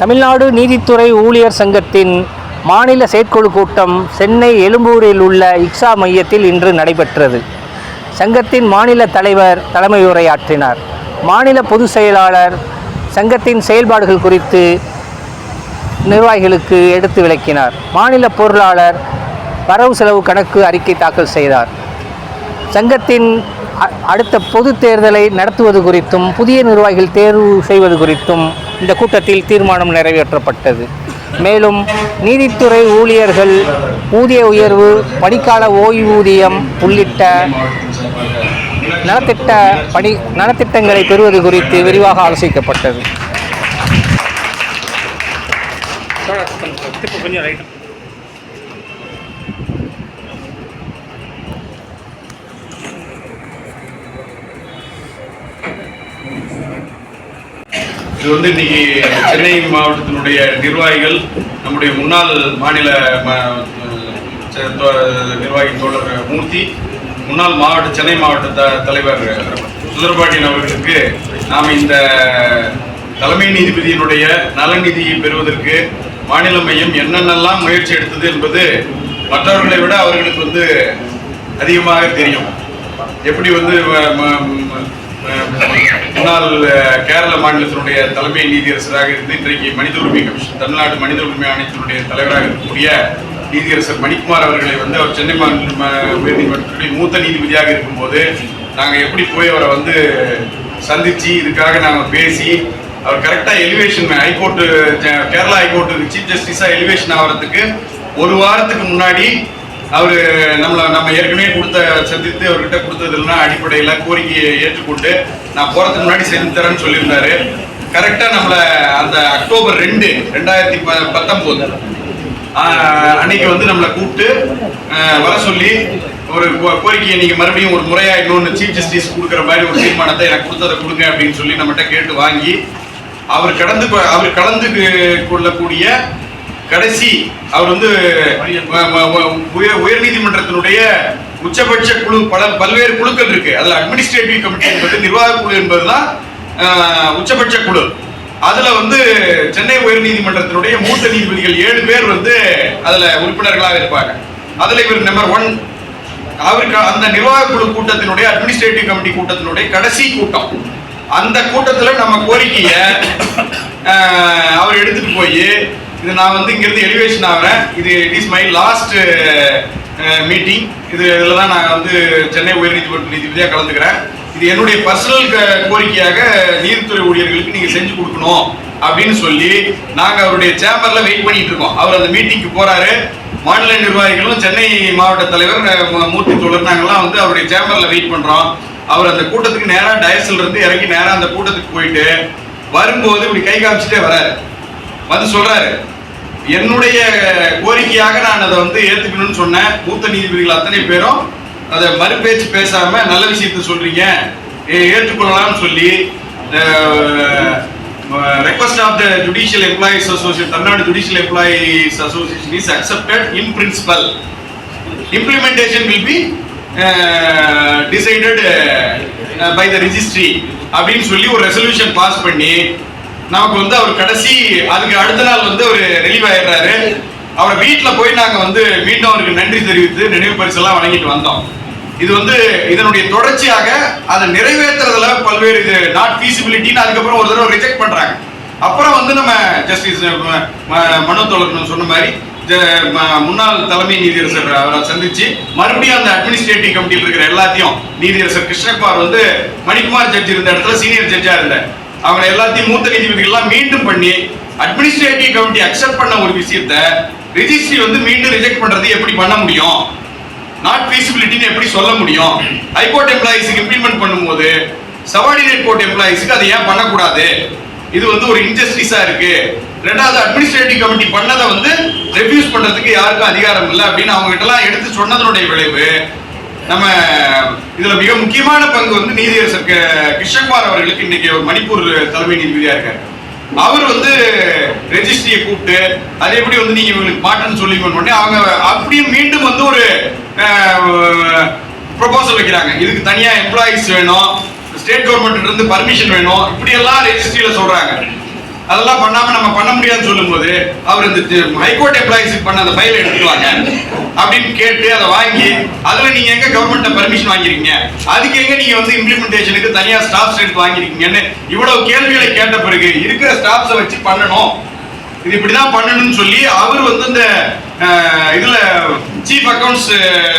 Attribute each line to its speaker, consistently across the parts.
Speaker 1: தமிழ்நாடு நீதித்துறை ஊழியர் சங்கத்தின் மாநில செயற்குழு கூட்டம் சென்னை எழும்பூரில் உள்ள இக்ஸா மையத்தில் இன்று நடைபெற்றது. சங்கத்தின் மாநில தலைவர் தலைமை உரையாற்றினார் மாநில பொதுச் செயலாளர் சங்கத்தின் செயல்பாடுகள் குறித்து நிர்வாகிகளுக்கு எடுத்து விளக்கினார். மாநில பொருளாளர் வரவு செலவு கணக்கு அறிக்கை தாக்கல் செய்தார். சங்கத்தின் அ- அடுத்த பொது தேர்தலை நடத்துவது குறித்தும் புதிய நிர்வாகிகள் தேர்வு செய்வது குறித்தும் இந்த கூட்டத்தில் தீர்மானம் நிறைவேற்றப்பட்டது. மேலும் நீதித்துறை ஊழியர்கள் ஊதிய உயர்வு பணிக்கால ஓய்வூதியம் உள்ளிட்ட நலத்திட்ட பணி நலத்திட்டங்களை பெறுவது குறித்து விரிவாக ஆலோசிக்கப்பட்டது.
Speaker 2: இது வந்து இன்னைக்கு சென்னை மாவட்டத்தினுடைய நிர்வாகிகள் நம்முடைய முன்னாள் மாநில ம- தோ- நிர்வாகி தோழர் மூர்த்தி முன்னாள் மாவட்ட சென்னை மாவட்ட த- தலைவர் சுந்தரபாண்டியன் அவர்களுக்கு நாம் இந்த தலைமை நீதிபதியினுடைய நலநிதியை பெறுவதற்கு மாநில மையம் என்னென்னலாம் முயற்சி எடுத்தது என்பது மற்றவர்களை விட அவர்களுக்கு வந்து அதிகமாக தெரியும். எப்படி வந்து முன்னாள் கேரள மாநிலத்தினுடைய தலைமை நீதியரசராக இருந்து இன்றைக்கு மனித உரிமை கமிஷன் தமிழ்நாடு மனித உரிமை ஆணையத்தினுடைய தலைவராக இருக்கக்கூடிய நீதியரசர் மணிக்குமார் அவர்களை வந்து அவர் சென்னை மாநில உயர்நீதிமன்றத்துடைய மூத்த நீதிபதியாக இருக்கும்போது நாங்கள் எப்படி போய் அவரை வந்து சந்தித்து இதுக்காக நாங்கள் பேசி அவர் கரெக்டாக எலிவேஷன் ஹைகோர்ட்டு கேரளா ஹைகோர்ட்டுக்கு சீஃப் ஜஸ்டிஸாக எலிவேஷன் ஆகிறதுக்கு ஒரு வாரத்துக்கு முன்னாடி அவர் நம்மளை நம்ம ஏற்கனவே கொடுத்த சந்தித்து அவர்கிட்ட கொடுத்ததுலாம் அடிப்படையில் கோரிக்கையை ஏற்றுக்கொண்டு நான் போகிறதுக்கு முன்னாடி செஞ்சு தரேன்னு சொல்லியிருந்தாரு. கரெக்டாக நம்மளை அந்த அக்டோபர் ரெண்டு ரெண்டாயிரத்தி ப பத்தொம்போது அன்னைக்கு வந்து நம்மளை கூப்பிட்டு வர சொல்லி ஒரு கோ- கோரிக்கையை நீங்கள் மறுபடியும் ஒரு முறையாக இன்னொன்று சீஃப் ஜஸ்டிஸ் கொடுக்குற மாதிரி ஒரு தீர்மானத்தை எனக்கு கொடுத்ததை கொடுங்க அப்படின்னு சொல்லி நம்மகிட்ட கேட்டு வாங்கி அவர் கடந்து அவர் கலந்து கொள்ளக்கூடிய கடைசி அவர் வந்து உயர் உயர்நீதிமன்றத்தினுடைய உச்சபட்ச குழு பல பல்வேறு குழுக்கள் இருக்கு. அதுல அட்மினிஸ்ட்ரேட்டிவ் கமிட்டி என்பது நிர்வாக குழு என்பதுதான் உச்சபட்ச குழு. அதுல வந்து சென்னை உயர்நீதிமன்றத்தினுடைய மூத்த நீதிபதிகள் ஏழு பேர் வந்து அதுல உறுப்பினர்களாக இருப்பாங்க. அதுல இவர் நம்பர் ஒன் அவருக்கு அந்த நிர்வாக குழு கூட்டத்தினுடைய அட்மினிஸ்ட்ரேட்டிவ் கமிட்டி கூட்டத்தினுடைய கடைசி கூட்டம். அந்த கூட்டத்துல நம்ம கோரிக்கைய அவர் எடுத்துட்டு போய் இது நான் வந்து இங்கிருந்து எலிவேஷன் ஆகிறேன். இது it is my last meeting இது இதில் தான் நான் வந்து சென்னை உயர்நீதிமன்ற நீதிபதியாக கலந்துக்கிறேன். இது என்னுடைய பர்சனல் கோரிக்கையாக நீதித்துறை ஊழியர்களுக்கு நீங்கள் செஞ்சு கொடுக்கணும் அப்படின்னு சொல்லி நாங்கள் அவருடைய சேம்பரில் வெயிட் பண்ணிட்டு இருக்கோம். அவர் அந்த மீட்டிங்க்கு போகிறாரு மாநில நிர்வாகிகளும் சென்னை மாவட்ட தலைவர் மூர்த்தி தோழர் நாங்கெல்லாம் வந்து அவருடைய சேம்பரில் வெயிட் பண்ணுறோம் அவர் அந்த கூட்டத்துக்கு நேராக டயர்ஸில் இருந்து இறங்கி நேராக அந்த கூட்டத்துக்கு போயிட்டு வரும்போது இப்படி கை காமிச்சிட்டே வராரு. வந்து சொல்றாரு. என்னுடைய கோரிக்கையாக நான் அதை வந்து ஏத்துக்கணும்னு சொன்னேன். மூத்த நீதிபதிகள் அத்தனை பேரும் அதை மறுபேச்சு பேசாம நல்ல விஷயத்த சொல்றீங்க. ஏ- ஏற்றுக்கொள்ளலாம்னு சொல்லி request of the judicial employees association Tamil Nadu judicial employees association is accepted in principle implementation will be decided by the registry அப்படின்னு சொல்லி ஒரு ரெசல்யூஷன் பாஸ் பண்ணி நமக்கு வந்து அவர் கடைசி அதுக்கு அடுத்த நாள் வந்து அவர் ரிலீவ் ஆயிடுறாரு. அவரை வீட்டில் போய் நாங்கள் வந்து மீண்டும் அவருக்கு நன்றி தெரிவித்து நினைவு பரிசெல்லாம் வழங்கிட்டு வந்தோம். இது வந்து இதனுடைய தொடர்ச்சியாக அதை நிறைவேற்றுறதுல பல்வேறு இது நாட் ஃபீசிபிலிட்டின்னு அதுக்கப்புறம் ஒரு தடவை ரிஜெக்ட் பண்ணுறாங்க அப்புறம் வந்து நம்ம ஜஸ்டிஸ் மனோ தோழர் சொன்ன மாதிரி முன்னாள் தலைமை நீதியரசர் அவரை சந்திச்சு மறுபடியும் அந்த அட்மினிஸ்ட்ரேட்டிவ் கமிட்டியில் இருக்கிற எல்லாத்தையும் நீதியரசர் கிருஷ்ணகுமார் வந்து மணிக்குமார் ஜட்ஜ் இருந்த இடத்துல சீனியர் ஜட்ஜா இருந்தார். அவங்க எல்லாத்தையும் மூத்த நீதிபதிகள்லாம் மீண்டும் பண்ணி அட்மினிஸ்ட்ரேட்டிவ் கமிட்டி அக்செப்ட் பண்ண ஒரு விஷயத்த ரிஜிஸ்ட்ரி வந்து மீண்டும் ரிஜெக்ட் பண்றது எப்படி பண்ண முடியும்? நாட் ஃபீசிபிலிட்டின்னு எப்படி சொல்ல முடியும்? ஹைகோர்ட் எம்ப்ளாயிஸுக்கு இம்ப்ளிமெண்ட் பண்ணும்போது சபார்டினேட் கோர்ட் எம்ப்ளாயிஸுக்கு அதை ஏன் பண்ணக்கூடாது? இது வந்து ஒரு இன்ஜஸ்டிஸா இருக்கு. ரெண்டாவது அட்மினிஸ்ட்ரேட்டிவ் கமிட்டி பண்ணதை வந்து ரெஃப்யூஸ் பண்றதுக்கு யாருக்கும் அதிகாரம் இல்லை அப்படின்னு அவங்க கிட்ட எல்லாம் எடுத்து சொன்னதனுடைய விளைவு நம்ம இதுல மிக முக்கியமான பங்கு வந்து நீதியரசர் க- கிருஷ்ணகுமார் அவர்களுக்கு இன்னைக்கு மணிப்பூர் தலைமை நீதிபதியா இருக்காரு. அவர் வந்து ரெஜிஸ்ட்ரியை கூப்பிட்டு அது எப்படி வந்து நீங்க இவங்களுக்கு மாட்டேன்னு சொல்லி பண்ணி அவங்க அப்படியும் மீண்டும் வந்து ஒரு ப்ரொபோசல் வைக்கிறாங்க. இதுக்கு தனியா எம்ப்ளாயிஸ் வேணும் ஸ்டேட் கவர்மெண்ட் இருந்து பர்மிஷன் வேணும் இப்படி எல்லாம் ரெஜிஸ்ட்ரியில சொல்றாங்க. அதெல்லாம் பண்ணாம நம்ம பண்ண முடியாதுன்னு சொல்லும்போது அவர் இந்த ஹைகோர்ட் எம்ப்ளாயிஸுக்கு பண்ண அந்த ஃபைல் எடுத்துவாங்க அப்படின்னு கேட்டு அதை வாங்கி அதுல நீங்க எங்க கவர்மெண்ட்ட பர்மிஷன் வாங்கிருக்கீங்க? அதுக்கு எங்க நீங்க வந்து இம்ப்ளிமெண்டேஷனுக்கு தனியா ஸ்டாஃப் ஸ்ட்ரென்த் வாங்கிருக்கீங்கன்னு இவ்வளவு கேள்விகளை கேட்ட பிறகு இருக்கிற ஸ்டாஃப்ஸை வச்சு பண்ணணும். இது இப்படிதான் பண்ணணும்னு சொல்லி அவர் வந்து இந்த இதுல சீஃப் அக்கௌண்ட்ஸ்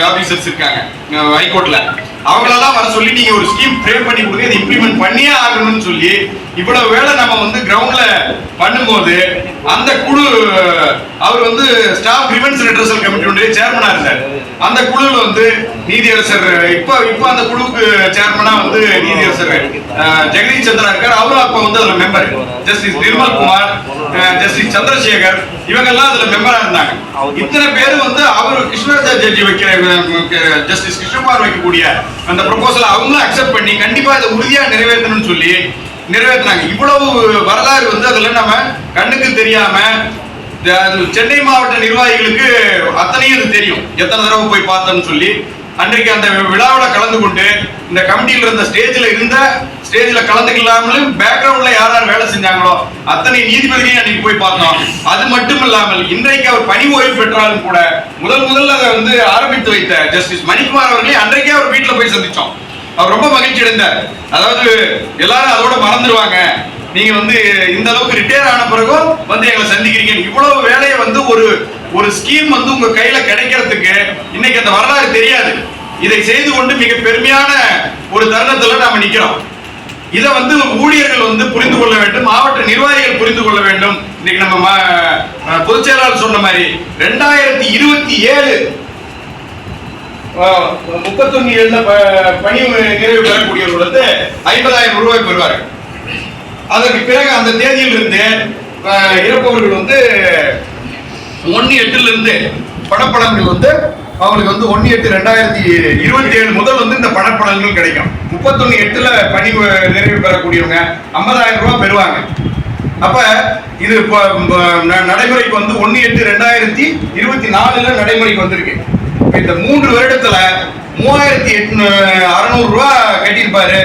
Speaker 2: ஆபீசர்ஸ் இருக்காங்க ஹைகோர்ட்ல அவங்களெல்லாம் வர சொல்லி நீங்க ஒரு ஸ்கீம் ஃப்ரேம் பண்ணி கொடுங்க இதை இம்ப்ளிமெண்ட் பண்ணியே ஆகணும்னு சொல்லி இவ்வளவு வேலை நம்ம வந்து கிரவுண்ட்ல பண்ணும்போது அந்த குழு அவர் வந்து ஸ்டாஃப் கிரிவன்ஸ் கமிட்டி கமிட்டியுடைய சேர்மனா இருந்தார். அந்த குழுல வந்து நீதியரசர் இப்ப இப்ப அந்த குழுவுக்கு சேர்மனா வந்து நீதியரசர் ஜெகதீஷ் சந்திரா இருக்கார். அவரும் அப்ப வந்து அதுல member Justice Nirmal Kumar Justice Chandrasekhar இவங்கெல்லாம் அதுல மெம்பரா இருந்தாங்க. இத்தனை பேர் வந்து அவர் கிருஷ்ணராஜா ஜட்ஜி வைக்கிற ஜஸ்டிஸ் கிருஷ்ணகுமார் வைக்கக்கூடிய அந்த ப்ரொபோசல் அவங்களும் அக்செப்ட் பண்ணி கண்டிப்பா இதை உறுதியா நிறைவேற்றணும்னு சொல்லி நிறைவேற்றினாங்க. இவ்வளவு வரலாறு வந்து அதுல நம்ம கண்ணுக்கு தெரியாம சென்னை மாவட்ட நிர்வாகிகளுக்கு அத்தனையும் இது தெரியும். எத்தனை தடவை போய் பார்த்தோம்னு சொல்லி. அன்றைக்கு அந்த விழாவில் கலந்து கொண்டு இந்த கமிட்டியில் இருந்த ஸ்டேஜில் இருந்த ஸ்டேஜில் கலந்துக்கலாமலும் பேக்ரவுண்டில் யார் யார் வேலை செஞ்சாங்களோ அத்தனை நீதிபதிகளையும் அன்னைக்கு போய் பார்த்தோம். அது மட்டும் இல்லாமல் இன்றைக்கு அவர் பணி ஓய்வு பெற்றாலும் கூட முதல் முதல்ல அதை வந்து ஆரம்பித்து வைத்த ஜஸ்டிஸ் மணிக்குமார் அவர்களை அன்றைக்கே அவர் வீட்டில் போய் சந்தித்தோம் அவர் ரொம்ப மகிழ்ச்சி அடைந்தார் அதாவது எல்லாரும் அதோட மறந்துடுவாங்க நீங்க வந்து இந்த அளவுக்கு ரிட்டையர் ஆன பிறகும் வந்து எங்களை சந்திக்கிறீங்க. இவ்வளவு வேலையை வந்து ஒரு ஒரு ஸ்கீம் வந்து உங்க கையில கிடைக்கிறதுக்கு இன்னைக்கு அந்த வரலாறு தெரியாது. இதை செய்து கொண்டு மிக பெருமையான ஒரு தருணத்துல நாம நிக்கிறோம். இதை வந்து ஊழியர்கள் வந்து புரிந்து கொள்ள வேண்டும். மாவட்ட நிர்வாகிகள் புரிந்து கொள்ள வேண்டும். இன்னைக்கு நம்ம மா- பொதுச் செயலாளர் சொன்ன மாதிரி ரெண்டாயிரத்தி இருபத்தி ஏழு முப்பத்தொன்னு ஏழுல ப- பணி நிறைவு பெறக்கூடியவர்கள் வந்து ஐம்பதாயிரம் ரூபாய் பெறுவார்கள். அதற்கு பிறகு அந்த தேதியிலிருந்து அஹ், இறப்பவர்கள் வந்து ஒன்னு எட்டுல இருந்து வந்து அவங்களுக்கு வந்து ஒன்னு எட்டு ரெண்டாயிரத்தி இருபத்தி ஏழு முதல் வந்து இந்த பணப்பலன்கள் கிடைக்கும். முப்பத்தொன்னு எட்டுல பணி நிறைவு பெறக்கூடியவங்க ஐம்பதாயிரம் ரூபாய் பெறுவாங்க. அப்ப இது இப்போ ந- நடைமுறைக்கு வந்து ஒன்னு எட்டு ரெண்டாயிரத்தி இருபத்தி நாலுல நடைமுறைக்கு வந்திருக்கு. இந்த மூன்று வருடத்துல மூவாயிரத்தி எட்நூ அறுநூறு ரூபாய் கட்டியிருப்பாரு.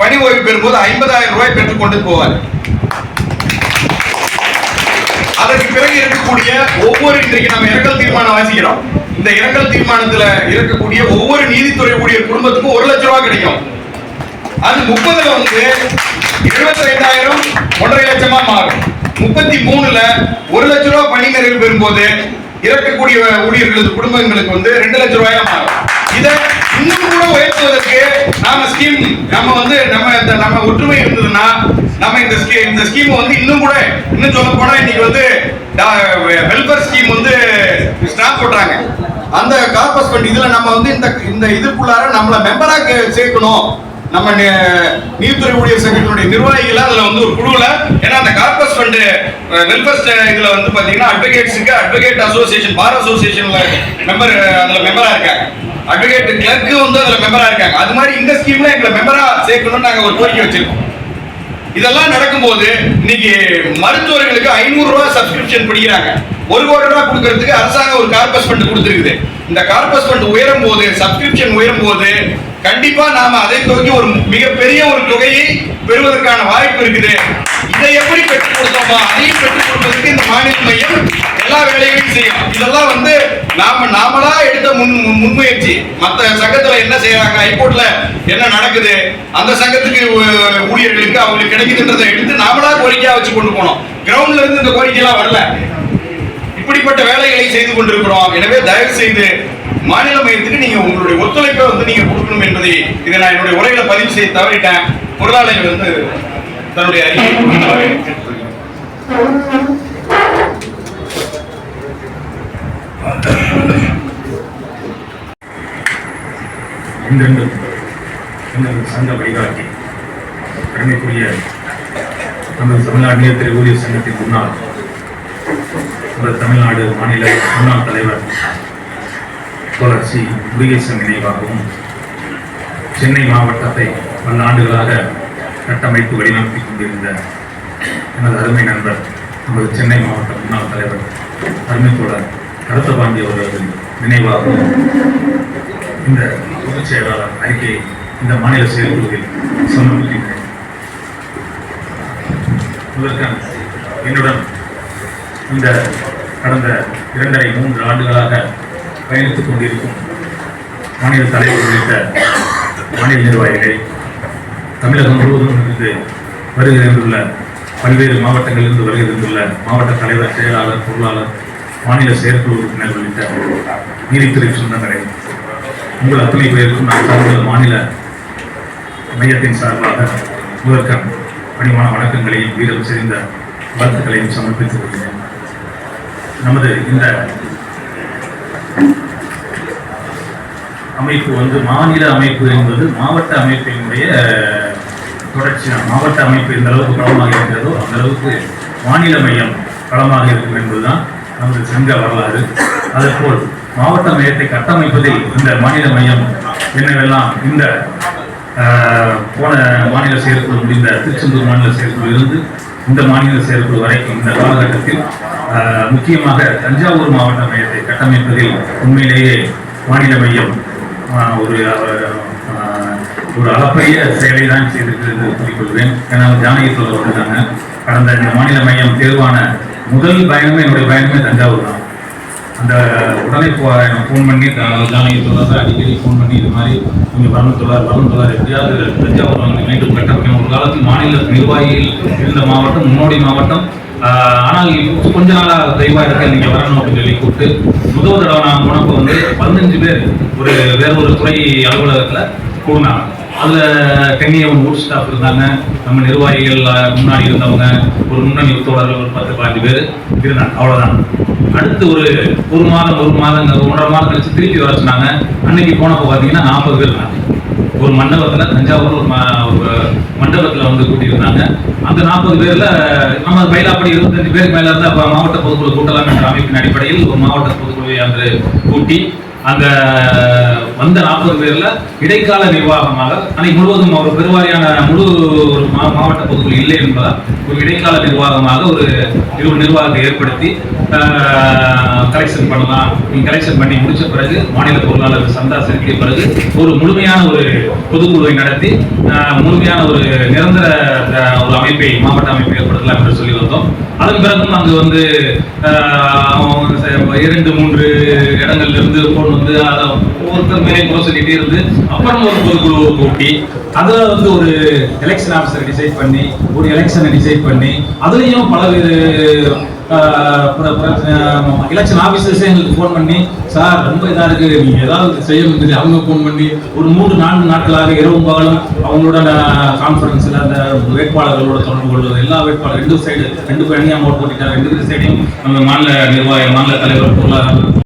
Speaker 2: பணி ஓய்வு பெறும்போது ஐம்பதாயிரம் ரூபாய் பெற்றுக் கொண்டு போவார். அதற்கு பிறகு இருக்கக்கூடிய ஒவ்வொரு இன்றைக்கு நம்ம இரங்கல் தீர்மானம் வாசிக்கிறோம். இந்த இரங்கல் தீர்மானத்துல இருக்கக்கூடிய ஒவ்வொரு நீதித்துறை ஊழியர் குடும்பத்துக்கும் ஒரு லட்சம் ரூபாய் கிடைக்கும். அது முப்பதுல வந்து இருபத்தி ஐந்தாயிரம் ஒன்றரை லட்சமா மாறும். முப்பத்தி மூணுல ஒரு லட்சம் ரூபாய் பணி நிறைவு பெறும்போது இறக்கக்கூடிய ஊழியர்களது குடும்பங்களுக்கு வந்து ரெண்டு லட்சம் ரூபாயா மாறும். இதை இன்னும் கூட உயர்த்துவதற்கு நாம ஸ்கீம் நம்ம வந்து நம்ம இந்த நம்ம ஒற்றுமை இருந்ததுன்னா நம்ம இந்த ஸ்கீம் இந்த ஸ்கீம் வந்து இன்னும் கூட இன்னும் சொல்ல போனா இன்னைக்கு வந்து வெல்ஃபேர் ஸ்கீம் வந்து ஸ்டாப் போடுறாங்க அந்த கார்பஸ் ஃபண்ட் இதுல நம்ம வந்து இந்த இந்த இதுக்குள்ளார நம்மள மெம்பரா சேர்க்கணும். நம்ம நீதித்துறை ஊழியர் சங்கத்தினுடைய நிர்வாகிகள் அதுல வந்து ஒரு குழுவில் ஏன்னா அந்த கார்பஸ் ஃபண்டு வெல்ஃபேர் இதுல வந்து பாத்தீங்கன்னா அட்வொகேட்ஸுக்கு அட்வொகேட் அசோசியேஷன் பார் அசோசியேஷன்ல மெம்பர் அதுல மெம்பரா இருக்காங்க. அக்ரிகேட் கிளர்க்கு வந்து அதுல மெம்பரா இருக்காங்க. அது மாதிரி இந்த ஸ்கீம்ல எங்களை மெம்பரா சேர்க்கணும்னு நாங்க ஒரு கோரிக்கை வச்சிருக்கோம். இதெல்லாம் நடக்கும்போது இன்னைக்கு மருத்துவர்களுக்கு ஐநூறு ரூபாய் சப்ஸ்கிரிப்ஷன் படிக்கிறாங்க. ஒரு கோடி ரூபாய் கொடுக்கறதுக்கு அரசாங்கம் ஒரு கார்பஸ் ஃபண்ட் கொடுத்துருக்குது. இந்த கார்பஸ் ஃபண்ட் உயரும் போது சப்ஸ்கிரிப்ஷன் உயரும் போது கண்டிப்பா நாம அதை தொகுதி ஒரு மிகப்பெரிய ஒரு தொகையை பெறுவதற்கான வாய்ப்பு இருக்குது. இதை எப்படி பெற்றுக் கொடுத்தோமோ? அதையும் பெற்றுக் கொடுப்பதற்கு இந்த மாநில மையம் எல்லா வேலைகளையும் செய்யும் இதெல்லாம் வந்து நாம நாமளா எடுத்த முன் முன்முயற்சி. மத்த சங்கத்துல என்ன செய்யறாங்க? ஹைகோர்ட்ல என்ன நடக்குது? அந்த சங்கத்துக்கு ஊழியர்களுக்கு அவங்களுக்கு கிடைக்குதுன்றதை எடுத்து நாமளா கோரிக்கையா வச்சு கொண்டு போனோம். கிரவுண்ட்ல இருந்து இந்த கோரிக்கை எல்லாம் வரல. இப்படிப்பட்ட வேலைகளை செய்து கொண்டிருக்கிறோம். எனவே தயவு செய்து மாநில மையத்துக்கு நீங்க உங்களுடைய ஒத்துழைப்பை வந்து நீங்க கொடுக்கணும் என்பதை இதை நான் என்னுடைய உரையில பதிவு செய்ய தவறிட்டேன். பொருளாளர் வந்து தன்னுடைய அறிக்கை கொடுக்குமாறு
Speaker 3: எங்கள் சங்க வழிகாட்டி கடமைக்குரிய நமது தமிழ்நாடு நீர்த்துறை ஊழியர் சங்கத்தின் முன்னாள் தமிழ்நாடு மாநில முன்னாள் தலைவர் தோழர் சி முருகேசன் நினைவாகவும் சென்னை மாவட்டத்தை பல ஆண்டுகளாக கட்டமைத்து வடிவமைத்து கொண்டிருந்த எனது அருமை நண்பர் நமது சென்னை மாவட்ட முன்னாள் தலைவர் அருமை தோழர் கருத்தபாண்டி அவர்கள் நினைவாகவும் இந்த பொதுச் செயலாளர் அறிக்கையை இந்த மாநில செயற்குழுவில் சமர்ப்பிக்கின்றேன். இதற்கான என்னுடன் இந்த கடந்த இரண்டரை மூன்று ஆண்டுகளாக பயணித்துக் கொண்டிருக்கும் மாநில தலைவர் உள்ளிட்ட மாநில நிர்வாகிகளை தமிழகம் முழுவதும் இருந்து வருகிறந்துள்ள பல்வேறு மாவட்டங்களிலிருந்து வருகிறந்துள்ள மாவட்ட தலைவர் செயலாளர் பொருளாளர் மாநில செயற்குழு உறுப்பினர் உள்ளிட்ட நீதித்துறை சொந்தங்களை உங்கள் அத்தனை பேருக்கும் நான் சார்ந்த மாநில மையத்தின் சார்பாக முதற்கம் பணிவான வணக்கங்களையும் வீரம் செறிந்த வாழ்த்துக்களையும் சமர்ப்பித்துக் கொள்கிறேன். நமது இந்த அமைப்பு வந்து மாநில அமைப்பு என்பது மாவட்ட அமைப்பினுடைய தொடர்ச்சி மாவட்ட அமைப்பு எந்த அளவுக்கு களமாக இருக்கிறதோ அந்த அளவுக்கு மாநில மையம் களமாக இருக்கும் என்பதுதான் நமது சங்க வரலாறு. அதேபோல் மாவட்ட மையத்தை கட்டமைப்பதில் இந்த மாநில மையம் என்னவெல்லாம் இந்த ஆஹ், போன மாநில செயற்குழு முடிந்த திருச்செந்தூர் மாநில செயற்குழு இருந்து இந்த மாநில செயற்குழு வரைக்கும் இந்த காலகட்டத்தில் முக்கியமாக தஞ்சாவூர் மாவட்ட மையத்தை கட்டமைப்பதில் உண்மையிலேயே மாநில மையம் ஒரு ஒரு அளப்பரிய செயலை தான் செய்திருக்கிறது குறிப்பிடுவேன் ஏன்னா ஜானகி சொல்ல வந்தாங்க கடந்த இந்த மாநில மையம் தேர்வான முதல் பயணமே என்னுடைய பயணமே தஞ்சாவூர் தான். அந்த உடனே போ ஃபோன் பண்ணி ஜானகி தொடர்ந்து அடிக்கடி ஃபோன் பண்ணி இது மாதிரி நீங்கள் வரணும் சொல்லார் வரணும் சொல்லார் எப்படியாவது தஞ்சாவூர் வந்து மீண்டும் கட்டமைக்கணும். ஒரு காலத்தில் மாநில நிர்வாகிகள் இருந்த மாவட்டம் முன்னோடி மாவட்டம் ஆனால் கொஞ்ச நாளாக தெய்வா இருக்க நீங்கள் வரணும் அப்படின்னு சொல்லி கூப்பிட்டு முதல் தடவை நான் போனப்போ வந்து பதினஞ்சு பேர் ஒரு வேற ஒரு துறை அலுவலகத்தில் கூடினாங்க. அதுல கன்னியவன் ஊர் ஸ்டாஃப் இருந்தாங்க. நம்ம நிர்வாகிகள் முன்னாடி இருந்தவங்க ஒரு முன்னணி தோழர்கள் ஒரு பத்து பதினஞ்சு பேர் இருந்தாங்க. அவ்வளவுதான். அடுத்து ஒரு ஒரு மாதம் ஒரு மாதம் ஒன்றரை மாதம் கழிச்சு திருப்பி வர சொன்னாங்க. அன்னைக்கு போனப்போ பார்த்தீங்கன்னா நாற்பது பேர் இருந்தாங்க. ஒரு மண்டபத்துல தஞ்சாவூர் ஒரு ம- மண்டபத்துல வந்து கூட்டியிருந்தாங்க. அந்த நாற்பது பேர்ல நம்ம மயிலாப்படி இருபத்தஞ்சு பேருக்கு மேல இருந்தா அப்ப மாவட்ட பொதுக்குழு கூட்டலாம் என்ற அமைப்பின் அடிப்படையில் ஒரு மாவட்ட பொதுக்குழுவை அன்று கூட்டி அந்த வந்த நாற்பது பேர்ல இடைக்கால நிர்வாகமாக அன்னைக்கு முழுவதும் ஒரு பெருவாரியான முழு ஒரு மா- மாவட்ட பகுதியில் இல்லை என்பதால் ஒரு இடைக்கால நிர்வாகமாக ஒரு இருபது நிர்வாகத்தை ஏற்படுத்தி கலெக்ஷன் பண்ணலாம். நீங்க கலெக்ஷன் பண்ணி முடிச்ச பிறகு மாநில பொருளாளர் சந்தா செலுத்திய பிறகு ஒரு முழுமையான ஒரு பொதுக்குழுவை நடத்தி முழுமையான ஒரு நிரந்தர ஒரு அமைப்பை மாவட்ட அமைப்பை ஏற்படுத்தலாம் என்று சொல்லி வந்தோம். அதன் பிறகும் அங்கு வந்து இரண்டு மூன்று இடங்கள்ல இருந்து கொண்டு வந்து அதை ஒவ்வொருத்தர் மேலே குறை சொல்லிட்டே இருந்து அப்புறம் ஒரு பொதுக்குழுவை கூட்டி அதில் வந்து ஒரு எலெக்ஷன் ஆஃபீஸர் டிசைட் பண்ணி ஒரு எலெக்ஷனை டிசைட் பண்ணி அதுலயும் பலவேறு எலெக்ஷன் ஆஃபீஸர்ஸே எங்களுக்கு ஃபோன் பண்ணி சார் ரொம்ப இதாக இருக்கு. நீங்க ஏதாவது செய்யணும் சொல்லி அவங்க ஃபோன் பண்ணி ஒரு மூன்று நான்கு நாட்களாக இரவும் பகலும் அவங்களோட கான்ஃபரன்ஸில் அந்த வேட்பாளர்களோட தொடர்பு கொள்வது எல்லா வேட்பாளர் ரெண்டு சைடு ரெண்டு பேர் அணியா ஓட்டு போட்டிட்டாங்க. ரெண்டு சைடையும் நம்ம மாநில நிர்வாக மாநில தலைவர் பொருளாதார